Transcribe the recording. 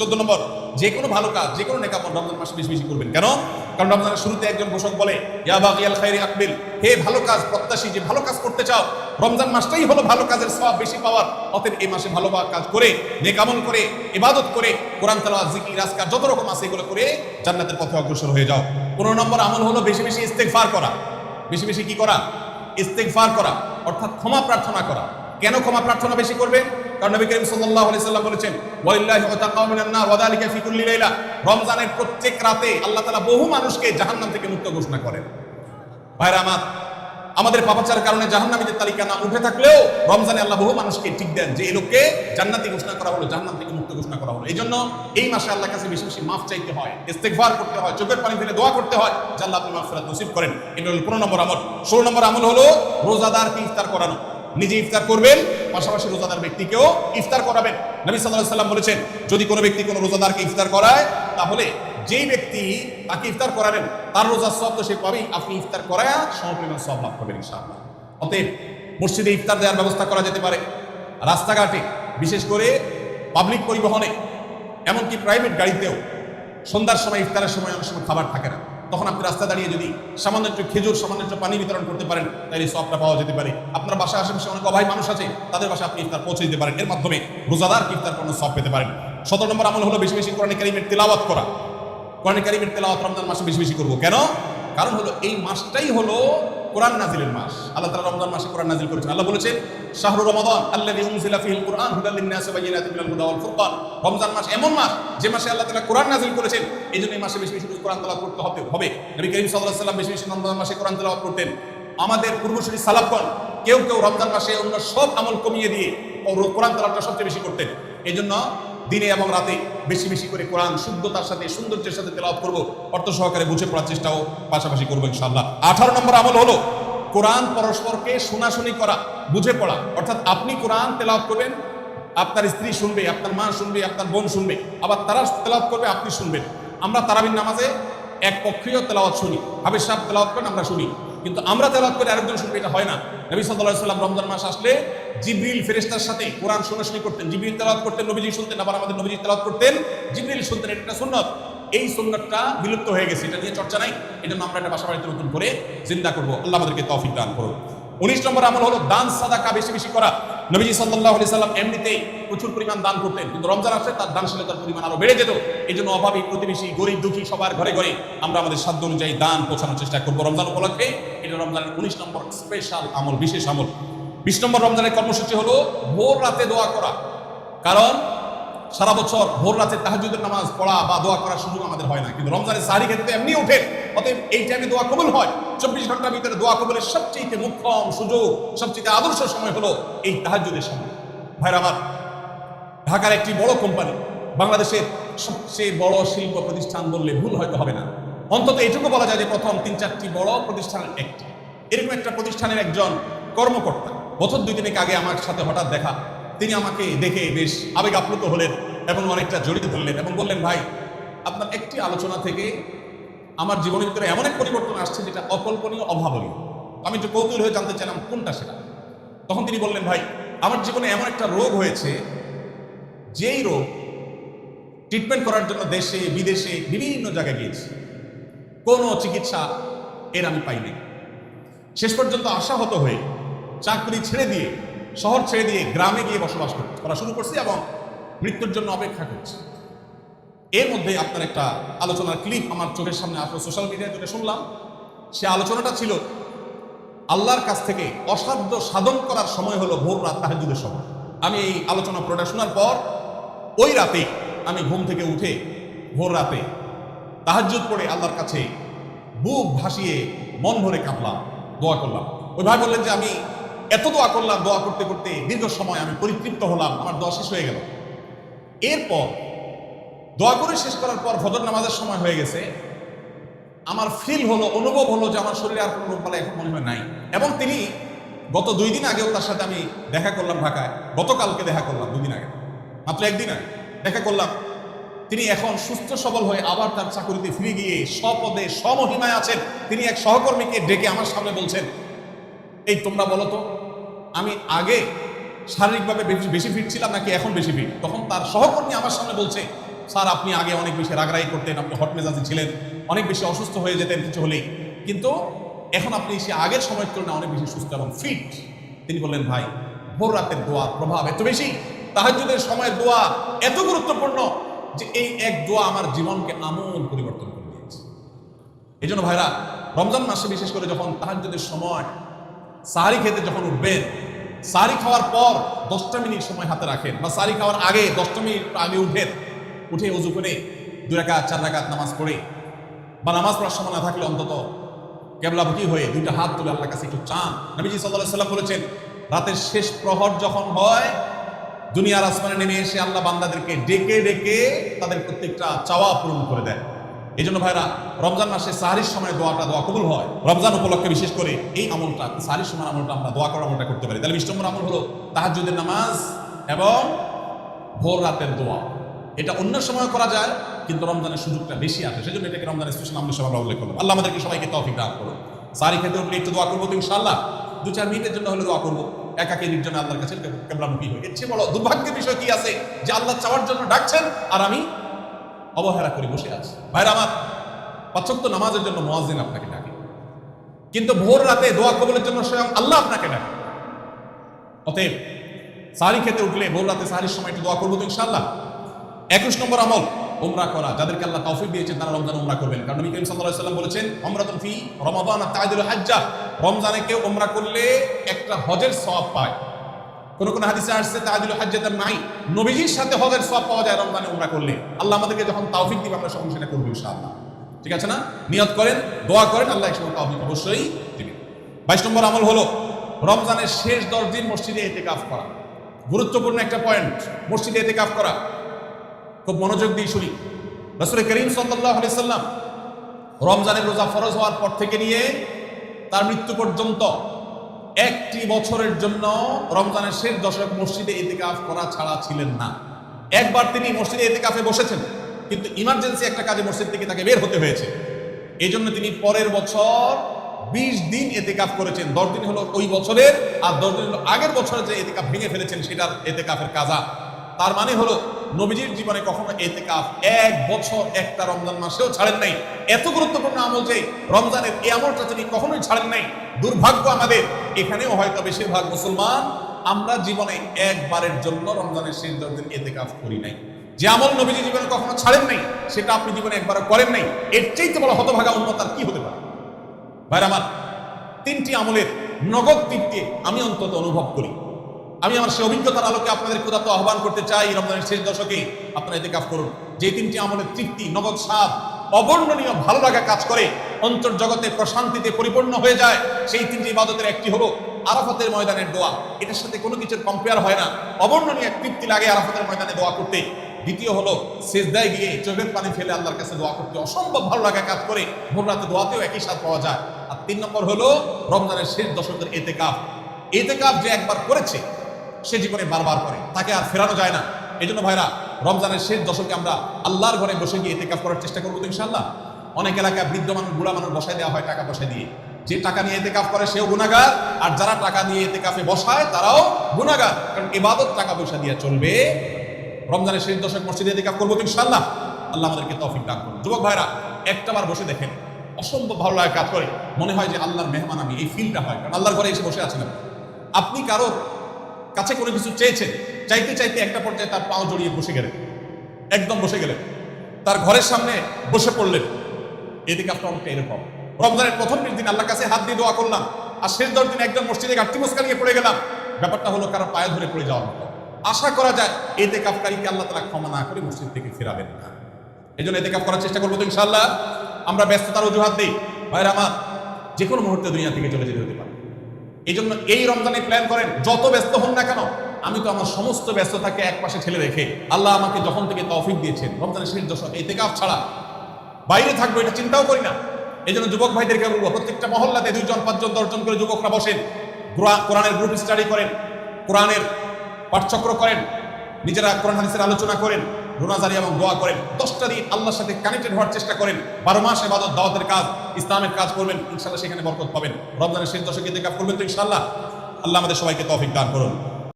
চোদ্দ নম্বর, যে কোনো ভালো কাজ, যে কোনো নেকামল রমজান মাসে বেশি বেশি করবেন। কেন? কারণ রমজানের শুরুতে একজন ঘোষক বলে আকবিল হে ভালো কাজ প্রত্যাশী, যে ভালো কাজ করতে চাও, রমজান মাসটাই হলো ভালো কাজের সব বেশি পাওয়ার। অতএব এই মাসে ভালো কাজ করে নেকামল করে, ইবাদত করে, কোরআন তালা জিকির রাজকার যত রকম আছে এগুলো করে জান্নাতের পথে অগ্রসর হয়ে যাও। পনেরো নম্বর আমল হলো বেশি বেশি ইস্তেগফার করা। বেশি বেশি কি করা? ইস্তেগফার করা, অর্থাৎ ক্ষমা প্রার্থনা করা। কেন ক্ষমা প্রার্থনা বেশি করবেন? কারণ নবী করিম সাল্লাল্লাহু আলাইহি সাল্লাম বলেছেন, ওয়ালিল্লাহি ওয়াতাকাউ মিনান নার ওয়া যালিকা ফি কুল্লি লাইলা। রমজানের প্রত্যেক রাতে আল্লাহ তাআলা বহু মানুষকে জাহান্নাম থেকে মুক্ত ঘোষণা করেন। ভাইরা আমার, আমাদের পাপাচার কারণে জাহান্নামীদের তালিকা না উঠে থাকলেও রমজানে আল্লাহ বহু মানুষকে ঠিক দেন যে এই লোককে জান্নাতি ঘোষণা করা হলো, জাহান্নাম থেকে মুক্ত ঘোষণা করা হলো। এই জন্য এই মাসে আল্লাহর কাছে বেশি বেশি মাফ চাইতে হয়, ইস্তেগফার করতে হয়, চোখের পানি ফেলে দোয়া করতে হয়, যে আল্লাহ আপনি নসিব করেন। এটা হলো পনেরো নম্বর আমল। ষোলো নম্বর আমল হলো রোজাদারকে ইফতার করানো। নিজে ইফতার করবেন, পাশাপাশি রোজাদার ব্যক্তিকেও ইফতার করাবেন। নবী আলাইহি সাল্লাম বলেছেন, যদি কোনো ব্যক্তি কোনো রোজাদারকে ইফতার করায়, তাহলে যেই ব্যক্তি তাকে ইফতার করাবেন, তার রোজার সব তো সে পাবেই। আপনি ইফতার করায় সমপরিমাণ সব লাভ করবেন ইনশাআল্লাহ। অতএব মসজিদে ইফতার দেওয়ার ব্যবস্থা করা যেতে পারে। রাস্তাঘাটে, বিশেষ করে পাবলিক পরিবহনে, এমনকি প্রাইভেট গাড়িতেও সন্ধ্যার সময় ইফতারের সময় অনেক সময় খাবার থাকে না। তখন আপনি রাস্তা দাঁড়িয়ে যদি সামান্য একটু খেজুর, সামান্য একটু পানি বিতরণ করতে পারেন, তাহলে সবটা পাওয়া যেতে পারে। আপনার বাসায় আশেপাশে অনেক অভাবী মানুষ আছে, তাদের বাসায় আপনি ইফতার পৌঁছে দিতে পারেন। এর মাধ্যমে রোজাদার ইফতার কোনো সব পেতে পারেন। সতেরো নম্বর আমল হলো বেশি বেশি কোরআন কারিমের তেলাওয়াত করা। কোরআন কারিমের তেলাওয়াত রমজান মাসে বেশি বেশি করব। কেন? কারণ হলো এই মাসটাই হলো কোরআন নাজিলের মাস। আল্লাহ তাআলা রমজান মাসে কোরআন নাজিল করেছেন। আল্লাহ বলেছেন, শাহরু রমাদান আল্লাযী উনজিলা কুরআন ফুরকান। রমজান মাস এমন মাস যে মাসে আল্লাহ তাআলা কোরআন নাজিল করেছেন এই জন্য এই মাসে বেশি বেশি কোরআন তেলাওয়াত করতে হবে হবে। নবী করিম আলাইহি সাল্লাম বেশি বেশি রমজান মাসে কোরআন তেলাওয়াত করতেন। আমাদের পূর্বসূরি সালাফগণ কেউ কেউ রমজান মাসে অন্য সব আমল কমিয়ে দিয়ে কোরআন তেলাওয়াতটা সবচেয়ে বেশি করতেন। এইজন্য দিনে এবং রাতে বেশি বেশি করে কোরআন শুদ্ধতার সাথে, সৌন্দর্যের সাথে তেলাওয়াত করব। অর্থ সহকারে বুঝে পড়ার চেষ্টাও পাশাপাশি করব ইনশাআল্লাহ। আঠারো নম্বর আমল হলো কোরআন পরস্পরকে শোনাশুনি করা, বুঝে পড়া। অর্থাৎ আপনি কোরআন তেলাওয়াত করবেন, আপনার স্ত্রী শুনবে, আপনার মা শুনবে, আপনার বোন শুনবে, আবার তারা তেলাওয়াত করবে, আপনি শুনবেন। আমরা তারাবিন নামাজে এক পক্ষীয় তেলাওয়াত শুনি হাবিজ সাহেব তেলাওয়াত করেন, আমরা শুনি। কিন্তু আমরা তেলাওয়াত করে আরেকজন শুনবে এটা হয় না। নবী আলাইহি সাল্লাম রমজান মাস আসলে জিবরিল ফেরেশতার সাথে কোরআন শোনাশুনি করতেন। জিবরিল তেলাওয়াত করতেন, নবীজি শুনতেন, আবার আমাদের নবীজি তেলাওয়াত করতেন। জিবরিল শুনতেন, এটা একটা সুন্নাত। এই সুন্নাতটা বিলুপ্ত হয়ে গেছে, এটা নিয়ে চর্চা নাই। এটা আমরা একটা বাসা বাড়িতে নতুন করে জিন্দা করব। আল্লাহ আমাদেরকে তৌফিক দান করুন। উনিশ নম্বর আমল হলো দান সাদাকা বেশি বেশি করা। নবীজি সাল্লাল্লাহু আলাইহি সাল্লাম এমনিতেই প্রচুর পরিমাণ দান করতেন, কিন্তু রমজান আসলে তার দানশীলতার পরিমাণ আরও বেড়ে যেত। এই জন্য অভাবী প্রতিবেশী, গরিব দুঃখী সবার ঘরে ঘরে আমরা আমাদের সাধ্য অনুযায়ী দান পৌঁছানোর চেষ্টা করব। রমজান উপলক্ষে এটা রমজানের উনিশ নম্বর স্পেশাল আমল, বিশেষ আমল। বিশ নম্বর রমজানের কর্মসূচি হলো ভোর রাতে দোয়া করা। কারণ সারা বছর ভোর রাতে তাহাজুদের নামাজ পড়া বা দোয়া করার সুযোগ আমাদের হয় না। কিন্তু রমজানের সাহারি ক্ষেত্রে এমনি ওঠে। অতএব এই টাইমে দোয়া কবুল হয়। চব্বিশ ঘণ্টার ভিতরে দোয়া কবুলের সবচেয়ে মুখ্যম সুযোগ সবচেয়ে আদর্শ সময় হলো এই তাহাজুদের সময়। ভাইরা আমার, ঢাকার একটি বড় কোম্পানি বাংলাদেশের সবচেয়ে বড় শিল্প প্রতিষ্ঠান বললে ভুল হয়তো হবে না। অন্তত এটুকু বলা যায় যে প্রথম তিন চারটি বড় প্রতিষ্ঠান একটি। এরকম একটা প্রতিষ্ঠানের একজন কর্মকর্তা, বছর দুই তিনেক আগে আমার সাথে হঠাৎ দেখা। তিনি আমাকে দেখে বেশ আবেগ আপ্লুত হলেন এবং অনেকটা জড়িত ধরলেন এবং বললেন, ভাই, আপনার একটি আলোচনা থেকে আমার জীবনের ভিতরে এমন এক পরিবর্তন আসছে যেটা অকল্পনীয়, অভাবনীয়। আমি একটু কৌতূহল হয়ে জানতে চাইলাম, কোনটা সেটা? তখন তিনি বললেন, ভাই, আমার জীবনে এমন একটা রোগ হয়েছে, যেই রোগ ট্রিটমেন্ট করার জন্য দেশে, বিদেশে বিভিন্ন জায়গায় গিয়েছি। কোনো চিকিৎসা এর আমি পাইনি শেষ পর্যন্ত আশাহত হয়ে চাকরি ছেড়ে দিয়ে, শহর ছেড়ে দিয়ে গ্রামে গিয়ে বসবাস করা শুরু করছি এবং মৃত্যুর জন্য অপেক্ষা করছি। এর মধ্যে আপনার একটা আলোচনার ক্লিপ আমার চোখের সামনে আসলো সোশ্যাল মিডিয়ায় যেটা শুনলাম। সে আলোচনাটা ছিল, আল্লাহর কাছ থেকে অসাধ্য সাধন করার সময় হলো ভোর রাত তাহাজুদের সময়। আমি এই আলোচনা পুরোটা শোনার পর, ওই রাতে আমি ঘুম থেকে উঠে ভোর রাতে তাহাজ্জুদ পড়ে আল্লাহর কাছে বুক ভাসিয়ে মন ভরে কাঁপলাম দোয়া করলাম। ওই ভাই বললেন যে, আমি এত দোয়া করলাম, দোয়া করতে করতে দীর্ঘ সময় আমি পরিতৃপ্ত হলাম, আমার দোয়া শেষ হয়ে গেল। এরপর দোয়া করে শেষ করার পর ফজর নামাজের সময় হয়ে গেছে। আমার ফিল হলো, অনুভব হলো যে আমার শরীরে আর কোনো রোগ বালাই এখন মনে হয় নাই। এবং তিনি গত দুই দিন আগেও তার সাথে আমি দেখা করলাম ঢাকায়। গতকালকে দেখা করলাম দুই দিন আগে। মাত্র একদিন আগে দেখা করলাম। তিনি এখন সুস্থ সবল হয়ে আবার তার চাকরিতে ফিরে গিয়ে স্বপদে স্বমহিমায় আছেন। তিনি এক সহকর্মীকে ডেকে আমার সামনে বলছেন, এই তোমরা বলো তো, আমি আগে শারীরিকভাবে বেশি ফিট ছিলাম নাকি এখন বেশি ফিট তখন তার সহকর্মী আমার সামনে বলছে, স্যার, আপনি আগে অনেক বেশি রাগরাই করতেন, আপনি হট মেজাজি ছিলেন, অনেক বেশি অসুস্থ হয়ে যেতেন কিছু হলেই। কিন্তু এখন আপনি সে আগের সময়ের তুলনায় অনেক বেশি সুস্থ এবং ফিট তিনি বললেন, ভাই, ভোর রাতের দোয়ার প্রভাব এত বেশি, তাহাজ্জুদের সময়ের দোয়া এত গুরুত্বপূর্ণ যে এই এক দোয়া আমার জীবনকে আমূল পরিবর্তন করে দিয়েছে। এই জন্য ভাইরা, রমজান মাসে বিশেষ করে যখন তাহাজ্জুদের সময় সাহারি খেতে যখন উঠবেন সাহারি খাওয়ার পর দশটা মিনিট সময় হাতে রাখেন বা সাহারি খাওয়ার আগে দশটা মিনিট আগে উঠেন, উঠে উজু করে দু রাকাত, চার রাকাত নামাজ পড়ে বা নামাজ পড়ার সময় না থাকলে অন্তত কেবলামুখী হয়ে দুইটা হাত তুলে আল্লাহর কাছে একটু চান। নবীজি সাল্লাহ সাল্লাম বলেছেন, রাতের শেষ প্রহর যখন হয় দুনিয়ার আসমানে নেমে এসে আল্লাহ বান্দাদেরকে ডেকে ডেকে তাদের প্রত্যেকটা চাওয়া পূরণ করে দেয় এই জন্য ভাইরা, রমজান মাসে সাহারির সময় দোয়াটা দোয়া কবুল হয়। রমজান উপলক্ষে বিশেষ করে এই আমলটা, সাহারির সময় আমলটা আমরা দোয়া করার আমলটা করতে পারি। তাহলে বিশ নম্বর আমল হলো তাহাজ্জুদের নামাজ এবং ভোর রাতের দোয়া। এটা অন্য সময় করা যায়, কিন্তু রমজানের সুযোগটা বেশি আছে সেজন্য এটাকে রমজানের স্পেশাল আমল হিসেবে আমরা উল্লেখ করলাম। আল্লাহ আমাদেরকে সবাইকে তৌফিক দান করুন সারি খেতে একটু দোয়া করব তো ইনশাআল্লাহ। দু চার মিনিটের জন্য হলে দোয়া করব। একাকে নির্জনে আল্লাহর কাছে কেবলামুখী হয়ে এর চেয়ে বড় দুর্ভাগ্যের বিষয় কি আছে? যে আল্লাহ চাওয়ার জন্য ডাকছেন আর আমি অবহেলা করে বসে আছি। ভাইরা আমার পাঁচক্ত নামাজের জন্য মোয়াজিন আপনাকে ডাকে। কিন্তু ভোর রাতে দোয়া কবলের জন্য স্বয়ং আল্লাহ আপনাকে ডাকে। অতএব সারি খেতে উঠলে ভোর রাতে সারির সময় একটু দোয়া করব তো ইনশাআল্লাহ। একুশ নম্বর আমল উমরা করা। যাদেরকে আল্লাহ তৌফিক দিয়েছেন, তারা রমজান উমরা করবেন। কারণ নবী করিম সাল্লাল্লাহু আলাইহি বলেছেন, উমরাতুন ফি রমাদান আর তাইদুল হাজ্জা। রমজানে কেউ উমরা করলে একটা হজের সওয়াব পায়। কোন কোন হাদিসে আসছে তাইদুল হাজ্জাতান নাই। নবীজির সাথে হজের সওয়াব পাওয়া যায় রমজানে উমরা করলে। আল্লাহ আমাদেরকে যখন তৌফিক দিবে, আমরা সকল সেটা করব ইনশাআল্লাহ। ঠিক আছে না? নিয়ত করেন, দোয়া করেন, আল্লাহ একসময় তৌফিক অবশ্যই দিবেন। বাইশ নম্বর আমল হলো রমজানের শেষ দশ দিন মসজিদে এতেকাফ করা। গুরুত্বপূর্ণ একটা পয়েন্ট মসজিদে এতেকাফ করা। খুব মনোযোগ দিয়ে শুনি। রসুল করিম সাল্লাম রমজানের রোজা ফরজ হওয়ার পর থেকে নিয়ে তার মৃত্যু পর্যন্ত একটি বছরের জন্য রমজানের শেষ দশক মসজিদে এতেকাফ করা ছাড়া ছিলেন না। একবার তিনি মসজিদে এতেকাফে বসেছেন, কিন্তু ইমার্জেন্সি একটা কাজে মসজিদ থেকে তাকে বের হতে হয়েছে। এই জন্য তিনি পরের বছর বিশ দিন এতেকাফ করেছেন। দশ দিন হলো ওই বছরের, আর দশ দিন হলো আগের বছরে যে এতেকাফ ভেঙে ফেলেছেন, সেটার এতেকাফের কাজা। তার মানে হলো নবীজির জীবনে কখনো এতে এতেকাফ, এক বছর, একটা রমজান মাসেও ছাড়েন নাই। এত গুরুত্বপূর্ণ আমল যে রমজানের এই আমলটা তিনি কখনোই ছাড়েন নাই। দুর্ভাগ্য আমাদের, এখানেও হয়তো বেশিরভাগ মুসলমান আমরা জীবনে একবারের জন্য রমজানের শেষ দশ দিন এতেকাফ করি নাই। যে আমল নবীজি জীবনে কখনো ছাড়েন নাই, সেটা আপনি জীবনে একবারও করেন নাই। এর চাইতে বড় হতভাগা উন্নত আর কি হতে পারে? ভাইরা আমার, তিনটি আমলের নগদ তৃপ্তি আমি অন্তত অনুভব করি। আমি আমার সে অভিজ্ঞতার আলোকে আপনাদের ক্ষুদাত্ত আহ্বান করতে চাই, রমজানের শেষ দশকে। আপনারা এতে কাজ করুন। যে তিনটি আমলের তৃপ্তি, নগদ স্বাদ অবর্ণনীয় ভালো লাগা কাজ করে অন্তর জগতে প্রশান্তিতে পরিপূর্ণ হয়ে যায়, সেই তিনটি ইবাদতের একটি হলো আরাফাতের ময়দানের দোয়া। এটার সাথে কোনো কিছুর কম্পেয়ার হয় না। অবর্ণনীয় এক তৃপ্তি লাগে আরাফাতের ময়দানে দোয়া করতে। দ্বিতীয় হলো, সেজদায় গিয়ে চোখের পানি ফেলে আল্লাহর কাছে দোয়া করতে। অসম্ভব ভালো লাগা কাজ করে, ভোর রাতে দোয়াতেও একই স্বাদ পাওয়া যায়। আর তিন নম্বর হলো, রমজানের শেষ দশকের এতে কাপ এতে কাপ যে একবার করেছে সে জীবনে বারবার করে। তাকে আর ফেরানো যায় না। এই জন্য ভাইরা, রমজানের শেষ দশকে আমরা আল্লাহর ঘরে বসে গিয়ে এতে কাপ করার চেষ্টা করব তো ইনশাল্লাহ অনেক এলাকায় বৃদ্ধ মানুষ, বুড়া মানুষ বসায় দেওয়া হয় টাকা পয়সা দিয়ে। যে টাকা নিয়ে এতে কাপ করে সেও গুণাগার আর যারা টাকা নিয়ে এতে কাপে বসায় তারাও গুণাগার কারণ এবাদত টাকা পয়সা দিয়ে চলবে। রমজানের শেষ দশক মসজিদে এদিকে করব ইনশাল্লাহ আল্লাহ আমাদেরকে তৌফিক দান করুন। যুবক ভাইরা, একটা বার বসে দেখেন। অসম্ভব ভালো লাগে কাজ করে। মনে হয় যে আল্লাহর মেহমান আমি। এই ফিলটা হয়। কারণ আল্লাহর ঘরে এসে বসে আছেন আপনি। কারোর কাছে কোনো কিছু চেয়েছেন চাইতে চাইতে একটা পর্যায়ে তার পাও জড়িয়ে বসে গেলেন। একদম বসে গেলেন। তার ঘরের সামনে বসে পড়লেন। এদিকে আপনার অনেকটা এরকম। রমজানের প্রথম দিন আল্লাহ কাছে হাত দিয়ে দোয়া করলাম। আর শেষ দশ দিন একজন মসজিদে মুস্কা নিয়ে পড়ে গেলাম। ব্যাপারটা হলো কারও পায়ে ধরে পড়ে যাওয়ার মতো। আশা করা যায় এতে কাপকারীকে আল্লাহ তারা ক্ষমা না করে মসজিদ থেকে ফেরাবেন না। এই জন্য এতে কাপ করার চেষ্টা করব তো ইনশাল্লাহ আমরা ব্যস্ততার অজুহাত দিই। ভাইয়ের আমার যে কোনো মুহূর্তে দুনিয়া থেকে চলে যেতে হতে পারে। এই জন্য এই রমজানে প্ল্যান করেন, যত ব্যস্ত হন না কেন, আমি তো আমার সমস্ত ব্যস্ততাকে এক পাশে ঠেলে রেখে আল্লাহ আমাকে যখন থেকে তৌফিক দিয়েছেন, রমজানের শেষ দশক, এই তেকাফ ছাড়া বাইরে থাকব এটা চিন্তাও করি না। এই জন্য যুবক ভাইদেরকে বলব, প্রত্যেকটা মহল্লাতে দুইজন, পাঁচজন, দশজন করে যুবকরা বসেন, কোরআ- কোরআনের গ্রুপ স্টাডি করেন, কোরআনের পাঠচক্র করেন, নিজেরা কোরআন, হাদিসের আলোচনা করেন রোনাজারি এবং দোয়া করেন। দশটা দিন আল্লাহর সাথে কানেক্টেড হওয়ার চেষ্টা করেন। বারো মাস এবাদত দাওয়াতের কাজ, ইসলামের কাজ করবেন ইনশাল্লাহ সেখানে বরকত পাবেন। রমজানের শেষ দশকে দেখা করবেন তো ইনশাল্লাহ আল্লাহ আমাদের সবাইকে তফিক দান করুন।